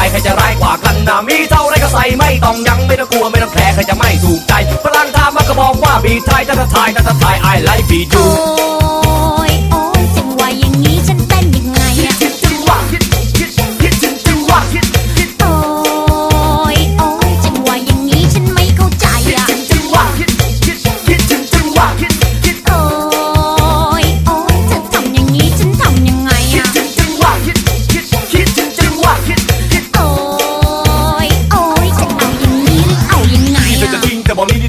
ายใครจะร้ายกว่ากันนะมีเท่าไรก็ใส่ไม่ต้องยังไม่ต้องกลัวไม่ต้องแคร์ใครจะไม่ถูกใจพลังทามันก็บอกว่าบีไทยถ้าทายถ้าทายไอไลฟ์บีจู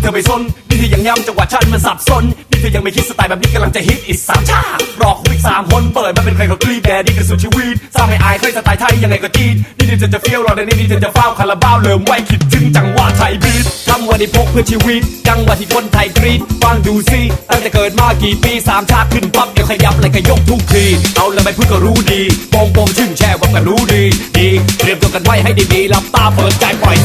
อกนี้นี่เธอไม่สนนี่เธอยังย้ำจังหวะฉันมันสับสนนี่เธอยังไม่คิดสไตล์แบบนี้กำลังจะฮิตอีกสามชาติรอคุยสามคนเปิดมาเป็นใครก็กรีดแดดดี้กันสุดชีวิตสร้างให้อายใครสไตล์ไทยยังไงก็จีดนี่เธอจะเฟี้ยวรอแต่นี่เธอจะเฝ้าคาราบาวเริ่มไว้คิดถึงจังหวะไทยบีทคำว่าได้พกเพื่อชีวิต จังหวะที่คนไทยกรีดฟังดูสิตั้งแต่เกิดมากี่ปีสามชาติขึ้นปั๊บเดี๋ยวขยับเลยก็ยกทุกทีเอาแล้วไม่พูดก็รู้ดีโปงโปงชึ่งแช่วับกันรู้ดีดีเตรียมตัวกันไว้ให้ดีๆหลับตาเปิดใจปล่อย